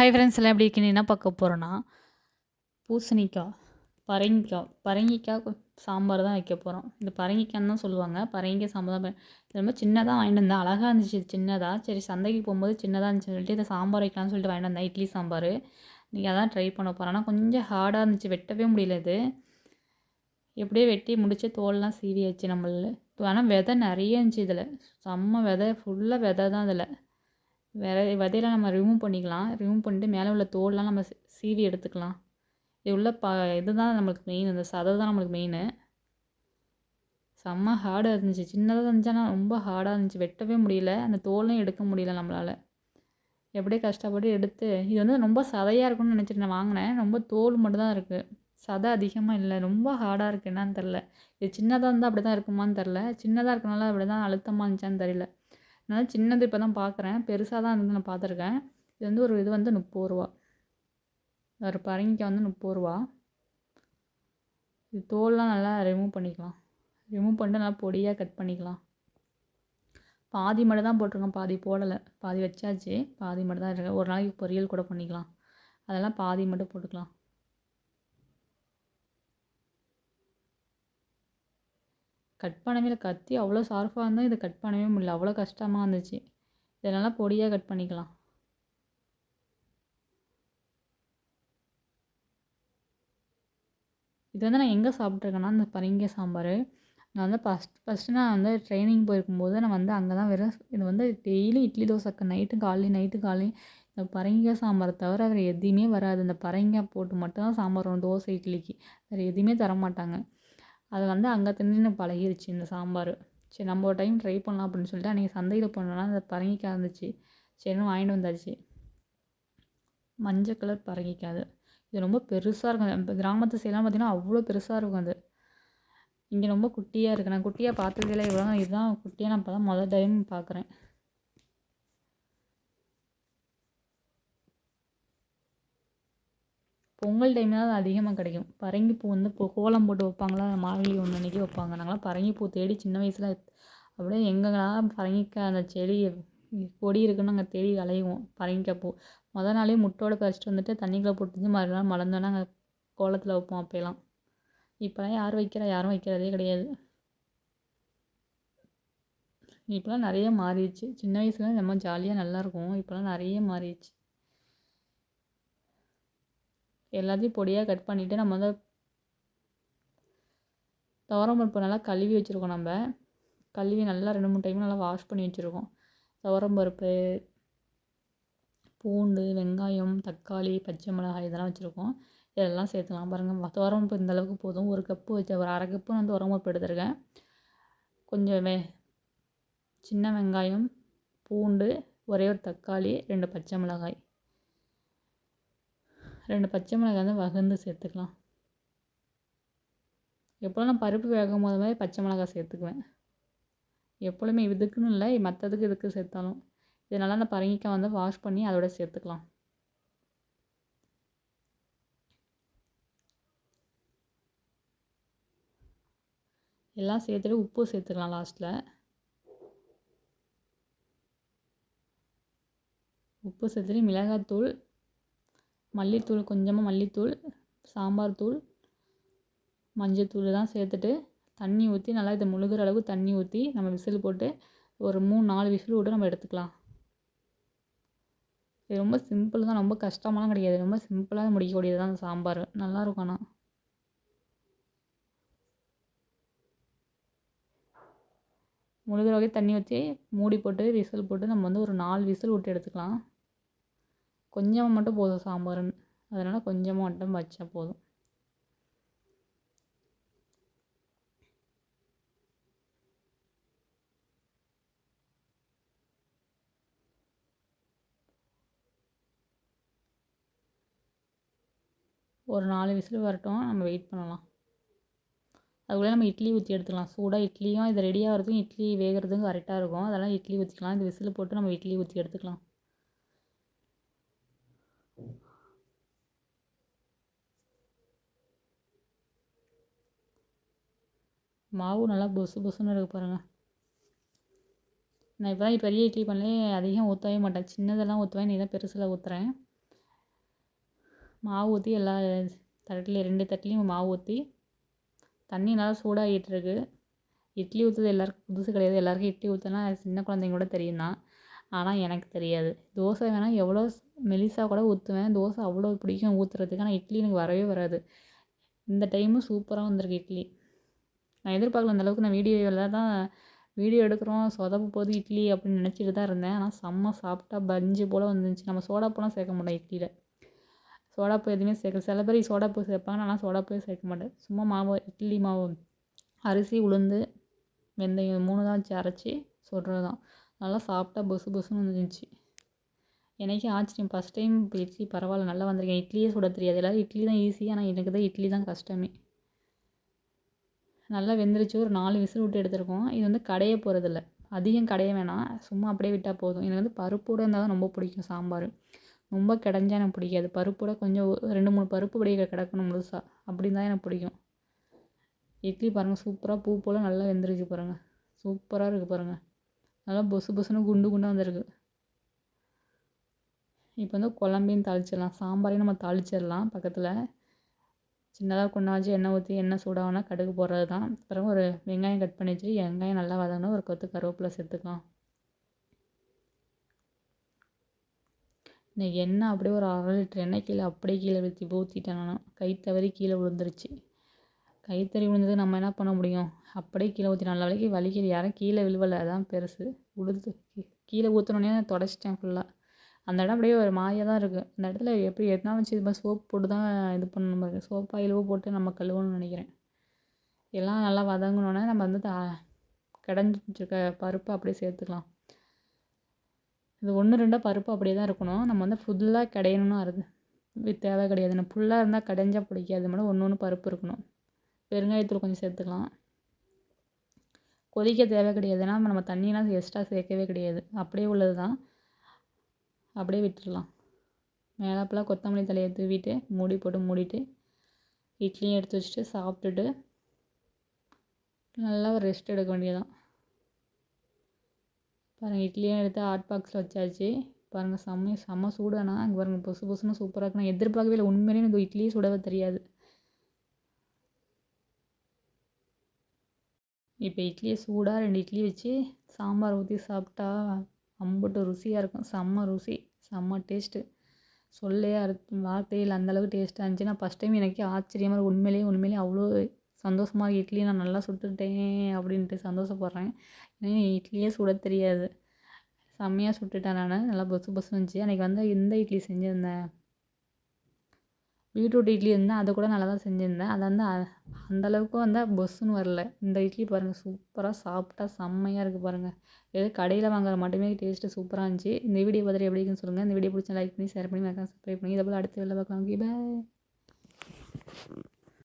Hi friends எல்லாம் எப்படி இருக்கீங்க என்ன பார்க்க போகிறோன்னா பூசணிக்காய் பரங்கிக்காய் பரங்கிக்காய் சாம்பார் தான் வைக்க போகிறோம் இந்த பரங்கிக்காய்ன்னு தான் சொல்லுவாங்க. பரங்கிக்காய் சாம்பார் தான் ரொம்ப சின்னதாக வாங்கிட்டு வந்தேன். அழகாக இருந்துச்சு இது சின்னதாக சரி சந்தைக்கு போகும்போது சின்னதாக இருந்துச்சுன்னு சொல்லிட்டு இதை சாம்பார் வைக்கலாம்னு சொல்லிட்டு வாங்கிட்டு வந்தேன். இட்லி சாம்பார். நீங்கள் அதான் ட்ரை பண்ண போகிறேன் ஆனால் கொஞ்சம் ஹார்டாக இருந்துச்சு. வெட்டவே முடியல இது. எப்படியோ வெட்டி முடிச்சு தோல்லாம் சீவியாச்சு நம்மள. ஆனால் விதை நிறைய இருந்துச்சு இதில். செம்ம விதை. ஃபுல்லாக விதை தான் இதில். வேற விதையெல்லாம் நம்ம ரிமூவ் பண்ணிக்கலாம். ரிமூவ் பண்ணிட்டு மேலே உள்ள தோல்லாம் நம்ம சீவி எடுத்துக்கலாம். இது உள்ள ப இதுதான் நம்மளுக்கு மெயின் இந்த சதை தான் நம்மளுக்கு மெயினு செம்ம ஹார்டாக இருந்துச்சு. சின்னதாக இருந்துச்சுன்னா ரொம்ப ஹார்டாக இருந்துச்சு. வெட்டவே முடியல. அந்த தோலையும் எடுக்க முடியல நம்மளால். எப்படியே கஷ்டப்பட்டு எடுத்து இது வந்து ரொம்ப சதையாக இருக்கும்னு நினச்சிட்டு நான் வாங்கினேன். ரொம்ப தோல் மட்டும்தான் இருக்குது சதை அதிகமாக இல்லை. ரொம்ப ஹார்டாக இருக்குது என்னன்னு தெரில இது சின்னதாக இருந்தால் அப்படி தான் இருக்குமான்னு தெரில சின்னதாக இருக்கனால அப்படி தான் அழுத்தமாக இருந்துச்சான்னு தெரியல. அதனால் சின்னது இப்போ தான் பார்க்குறேன் பெருசாக தான் இருந்து நான் பார்த்துருக்கேன் இது வந்து ஒரு இது வந்து முப்பது ரூபா. ஒரு பரங்கிக்காய் வந்து முப்பது ரூபா. இது தோல்லாம் நல்லா ரிமூவ் பண்ணிக்கலாம். ரிமூவ் பண்ணிட்டு நல்லா பொடியாக கட் பண்ணிக்கலாம். பாதி மட்டும் தான் போட்டிருக்கோம். பாதி போடலை. பாதி வச்சாச்சு. பாதி மட்டும் தான் இருக்கு. ஒரு நாளைக்கு பொரியல் கூட பண்ணிக்கலாம். அதெல்லாம் பாதி மட்டும் போட்டுக்கலாம். கட் பண்ணவே இல்லை. கத்தி அவ்வளோ ஷார்ப்பாக இருந்தால் இதை கட் பண்ணவே முடியல. அவ்வளோ கஷ்டமாக இருந்துச்சு. இதை பொடியாக கட் பண்ணிக்கலாம். இது வந்து நான் எங்கே சாப்பிட்ருக்கேன்னா இந்த பரங்கிக்காய் சாம்பார். நான் வந்து ஃபஸ்ட் ஃபஸ்ட்டு நான் வந்து ட்ரைனிங் போயிருக்கும்போது நான் வந்து அங்கே தான் வெறும் இது வந்து டெய்லி இட்லி தோசைக்கு நைட்டு காலையும் நைட்டு காலையும் இந்த பரங்கிக்காய் சாம்பாரை தவிர வேறு எதுவுமே வராது. இந்த பரங்கிக்காய் போட்டு மட்டும்தான் சாம்பார் வரும். தோசை இட்லிக்கு. வேறு எதுவுமே தர மாட்டாங்க அது வந்து அங்கே தின்னு எனக்கு பழகிருச்சு இந்த சாம்பார். சரி நம்ம ஒரு டைம் ட்ரை பண்ணலாம் அப்படின்னு சொல்லிட்டு அன்றைக்கி சந்தையில் போனோன்னா அந்த பரங்கிக்காய் இருந்துச்சு. சரின்னு வாங்கிட்டு வந்தாச்சு. மஞ்சள் கலர் பரங்கிக்காய் அது. இது ரொம்ப பெருசாக இருக்கும். இப்போ கிராமத்து சைடெலாம் பார்த்தீங்கன்னா அவ்வளோ பெருசாக இருக்கும் அது. இங்கே ரொம்ப குட்டியாக இருக்குது நான் குட்டியாக பார்த்ததே இல்லை. இவ்வளோ இதுதான் குட்டியாக நான் இப்போ தான் முதல் டைம் பார்க்குறேன் பொங்கல் டைம் தான் அது அதிகமாக கிடைக்கும். பரங்கிப்பூ வந்து இப்போ கோலம் போட்டு வைப்பாங்களா? மார்கழி ஒன்று அன்றைக்கி வைப்பாங்க. நாங்களாம் பரங்கிப்பூ தேடி சின்ன வயசில் அப்படியே எங்கெங்கெல்லாம் பரங்கிக்காய் அந்த செடி கொடி இருக்குன்னு நாங்கள் தேடி அலையுவோம் பரங்கிக்காய் பூ. மொதல் நாளே முட்டோட பறிச்சிட்டு வந்துட்டு தண்ணிக்குள்ளே போட்டு மறுநாள் மலர்ந்தோன்னே நாங்கள் கோலத்தில் வைப்போம் அப்போலாம் இப்போலாம் யார் வைக்கிறா யாரும் வைக்கிறதே கிடையாது. இப்போலாம் நிறைய மாறிடுச்சு. சின்ன வயசுல நம்ம ஜாலியாக நல்லாயிருக்கும் இப்போலாம் நிறைய மாறிடுச்சு. எல்லாத்தையும் பொடியாக கட் பண்ணிவிட்டு நம்ம வந்து துவரம்பருப்பு நல்லா கழுவி வச்சுருக்கோம் நம்ம. கழுவி நல்லா ரெண்டு மூணு டைம் நல்லா வாஷ் பண்ணி வச்சுருக்கோம். துவரம்பருப்பு பூண்டு வெங்காயம் தக்காளி பச்சை மிளகாய் இதெல்லாம் வச்சுருக்கோம். இதெல்லாம் சேர்த்துக்கலாம். பாருங்கள் துவரம்பருப்பு இந்த அளவுக்கு போதும். ஒரு கப்பு வச்ச ஒரு அரை கப்பு நான் துவரம்பருப்பு எடுத்திருக்கேன். கொஞ்சம் சின்ன வெங்காயம் பூண்டு ஒரே ஒரு தக்காளி ரெண்டு பச்சை மிளகாய். ரெண்டு பச்சை மிளகாய் வந்து வகுந்து சேர்த்துக்கலாம். எப்போதும் நான் பருப்பு வேகும் போது மாதிரி பச்சை மிளகாய் சேர்த்துக்குவேன். எப்பொழுதுமே இதுக்குன்னு இல்லை மற்றதுக்கு இதுக்கு சேர்த்தாலும். இதனால் அந்த பரங்கிக்காய் வந்து வாஷ் பண்ணி அதோட சேர்த்துக்கலாம். எல்லாம் சேர்த்துட்டு உப்பு சேர்த்துக்கலாம் லாஸ்ட்டில் உப்பு சேர்த்துட்டு மிளகாத்தூள் மல்லித்தூள் கொஞ்சமாக மல்லித்தூள் சாம்பார் தூள் மஞ்சத்தூள் தான் சேர்த்துட்டு தண்ணி ஊற்றி நல்லா இதை முழுகிற அளவு தண்ணி ஊற்றி நம்ம விசில் போட்டு ஒரு மூணு நாலு விசில் விட்டு நம்ம எடுத்துக்கலாம். இது ரொம்ப சிம்பிள் தான் ரொம்ப கஷ்டமாலாம் கிடையாது. ரொம்ப சிம்பிளாக முடிக்கக்கூடியது தான் அந்த சாம்பார். நல்லாயிருக்கும் ஆனால் முழுகிற வகை தண்ணி ஊற்றி மூடி போட்டு விசில் போட்டு நம்ம வந்து ஒரு நாலு விசில் விட்டு எடுத்துக்கலாம். கொஞ்சமாக மட்டும் போதும் சாம்பாருன்னு. அதனால் கொஞ்சமாக மட்டும் வச்சா போதும். ஒரு நாலு விசில் வரட்டும் நம்ம வெயிட் பண்ணலாம். அதுக்குள்ளே நம்ம இட்லி ஊற்றி எடுத்துக்கலாம். சூடாக இட்லியும் இது ரெடியாகிறதுக்கும் இட்லி வேகிறதுக்கும் கரெக்டாக இருக்கும். அதெல்லாம் இட்லி ஊற்றிக்கலாம் இந்த விசில் போட்டு நம்ம இட்லி ஊற்றி எடுத்துக்கலாம். மாவு நல்லா பொசு பொசுன்னு இருக்குது பாருங்கள் நான் இப்போ தான் பெரிய இட்லி பண்ணலே அதிகம் ஊற்றவே மாட்டேன். சின்னதெல்லாம் ஊற்றுவேன் நீ தான் பெருசில் ஊற்றுறேன் மாவு ஊற்றி எல்லா தட்டுலேயும் ரெண்டு தட்டிலையும் மாவு ஊற்றி தண்ணி நல்லா சூடாகிட்டு இருக்கு. இட்லி ஊற்றுறது எல்லாருக்கும் புதுசு கிடையாது. எல்லாருக்கும் இட்லி ஊற்றினா சின்ன குழந்தைங்க கூட தெரியும் தான் ஆனால் எனக்கு தெரியாது. தோசை வேணால் எவ்வளோ மெலிசாக கூட ஊற்றுவேன் தோசை அவ்வளோ பிடிக்கும் ஊற்றுறதுக்கு ஆனால் இட்லி எனக்கு வரவே வராது. இந்த டைமும் சூப்பராக வந்திருக்கு இட்லி. நான் எதிர்பார்க்கல அந்த அளவுக்கு நான் வீடியோவில் தான் வீடியோ எடுக்கிறோம். சொதப்பு போகுது இட்லி அப்படின்னு நினச்சிட்டு தான் இருந்தேன். ஆனால் செம்ம சாப்பிட்டா பஞ்சு போல் வந்துருந்துச்சு. நம்ம சோடாப்பூலாம் சேர்க்க மாட்டோம் இட்லியில். சோடாப்பு எதுவுமே சேர்க்க சில பேர் சோடாப்பு சேர்ப்பாங்க. ஆனால் சோடாப்பே சேர்க்க மாட்டேன். சும்மா மாவு இட்லி மாவு. அரிசி உளுந்து வெந்தயம் மூணு தான் வச்சு அரைச்சி சொல்கிறது தான். நல்லா சாப்பிட்டா பொசு பொசுன்னு வந்துருந்துச்சு. எனக்கே ஆச்சரியம் ஃபஸ்ட் டைம் இட்லி பரவாயில்ல. நல்லா வந்திருக்கேன். இட்லியே சுட தெரியாது. எல்லோரும் இட்லி தான் ஈஸி ஆனால் எனக்கு தான் இட்லி தான் கஷ்டமே நல்லா வெந்துருச்சு. ஒரு நாலு விசில் விட்டு எடுத்துருக்கோம். இது வந்து கடைய போகிறதில்ல அதிகம் கடைய வேணாம். சும்மா அப்படியே விட்டால் போதும். எனக்கு வந்து பருப்போடு இருந்தால் தான் ரொம்ப பிடிக்கும் சாம்பார். ரொம்ப கிடைஞ்சா எனக்கு பிடிக்காது. பருப்போட கொஞ்சம் ரெண்டு மூணு பருப்பு அப்படியே கிடக்கணும் முழுசாக அப்படின்னு தான் எனக்கு பிடிக்கும். இட்லி பாருங்கள் சூப்பராக பூ போல் நல்லா வெந்துருச்சு பாருங்கள் சூப்பராக இருக்குது பாருங்கள் நல்லா பொசு பொசுன்னு குண்டு குண்டாக வந்திருக்கு. இப்போ வந்து குழம்பையும் தாளிச்சிடலாம். சாம்பாரையும் நம்ம தாளிச்சிடலாம் பக்கத்தில். சின்னதாக கொண்டா எண்ணெய் ஊற்றி எண்ணெய் சூடாகனா கடுகு போடுறது தான் அப்புறம் ஒரு வெங்காயம் கட் பண்ணி வச்சு வெங்காயம் நல்லா வதங்கணும் ஒரு கொத்து கருவேப்பிலை சேர்த்துக்கலாம். இந்த எண்ணெய் அப்படியே ஒரு அரை லிட்டர் எண்ணெய் கீழே அப்படியே கீழே ஊற்றி ஊற்றிட்டேன் நான். கை தவறி கீழே விழுந்துருச்சு. கை விழுந்தது நம்ம என்ன பண்ண முடியும்? அப்படியே கீழே ஊற்றி நல்ல வலிக்கு வலிக்குது. யாரும் கீழே விழுவலை அதான் பெருசு. உளுந்து கீழே ஊற்றினோடனே தொடச்சிட்டேன் ஃபுல்லாக அந்த இடம் அப்படியே ஒரு மாயாக தான் இருக்குது அந்த இடத்துல எப்படி எதனா வச்சு இது மாதிரி சோப் போட்டு தான் இது பண்ணணும். சோப்பாக சோப் ஆயிலோ போட்டு நம்ம கழுவணும்னு நினைக்கிறேன். எல்லாம் நல்லா வதங்கினோன்னே நம்ம வந்து த கிடஞ்சிட்ருக்க பருப்பை அப்படியே சேர்த்துக்கலாம். இது ஒன்று ரெண்டாக பருப்பு அப்படியே தான் இருக்கணும். நம்ம வந்து ஃபுல்லாக கிடையணும்னு அறுது தேவை கிடையாது. நம்ம ஃபுல்லாக இருந்தால் கடைஞ்சால் பிடிக்காது. மேடம் ஒன்று ஒன்று பருப்பு இருக்கணும். பெருங்காயத்தூள் கொஞ்சம் சேர்த்துக்கலாம். கொதிக்க தேவை கிடையாதுன்னா நம்ம தண்ணியெலாம் எக்ஸ்ட்ரா சேர்க்கவே கிடையாது. அப்படியே உள்ளது தான் அப்படியே விட்டுடலாம் மேலாப்பில் கொத்தமல்லி தலையை தூவிட்டு மூடி போட்டு மூடிட்டு இட்லியும் எடுத்து வச்சுட்டு சாப்பிட்டுட்டு நல்லா ஒரு ரெஸ்ட் எடுக்க வேண்டியதான் பாருங்கள் இட்லியும் எடுத்து ஹாட் பாக்ஸில் வச்சாச்சு. பாருங்கள் செம்ம செம்ம சூடானா. இங்கே பாருங்கள் பொசு பொசுன்னு சூப்பராக இருக்கு நான் எதிர்பார்க்கவே இல்லை. உண்மையிலேயே எனக்கு இட்லியே சுடவே தெரியாது. இப்போ இட்லியை சூடாக ரெண்டு இட்லி வச்சு சாம்பார் ஊற்றி சாப்பிட்டா அம்புட்டு ருசியாக இருக்கும். செம்ம ருசி செம்ம டேஸ்ட்டு சொல்லையே அறுத்து வார்த்தையில் அந்தளவுக்கு டேஸ்ட்டாக இருந்துச்சு நான் ஃபஸ்ட் டைம் எனக்கே ஆச்சரியமாக இருக்கும் உண்மையிலேயே உண்மையிலேயே அவ்வளோ சந்தோஷமாக இட்லி நான் நல்லா சுட்டுட்டேன் அப்படின்ட்டு சந்தோஷப்படுறேன். ஏன்னா இட்லியே சுட தெரியாது. செம்மையாக சுட்டுட்டேன் நான். நல்லா பொசு பொசு இருந்துச்சு. அன்றைக்கி வந்து எந்த இட்லி செஞ்சுருந்தேன். பீட்ரூட் இட்லி இருந்தால் அதை கூட நல்லா தான் செஞ்சுருந்தேன். அதை வந்து அந்தளவுக்கு வந்து பொஸ்ஸுன்னு வரல. இந்த இட்லி பாருங்கள் சூப்பராக சாப்பிட்டா செம்மையாக இருக்குது பாருங்கள் ஏதோ கடையில் வாங்குற மட்டுமே டேஸ்ட்டு சூப்பராக இருந்துச்சு. இந்த வீடியோ பார்த்துட்டு எப்படி இருக்குன்னு சொல்லுங்கள் இந்த வீடியோ பிடிச்சா லைக் பண்ணி ஷேர் பண்ணி மறக்காம சப்ஸ்கிரைப் பண்ணி. இதை போல் அடுத்த வேலை பார்க்கலாம். Okay bye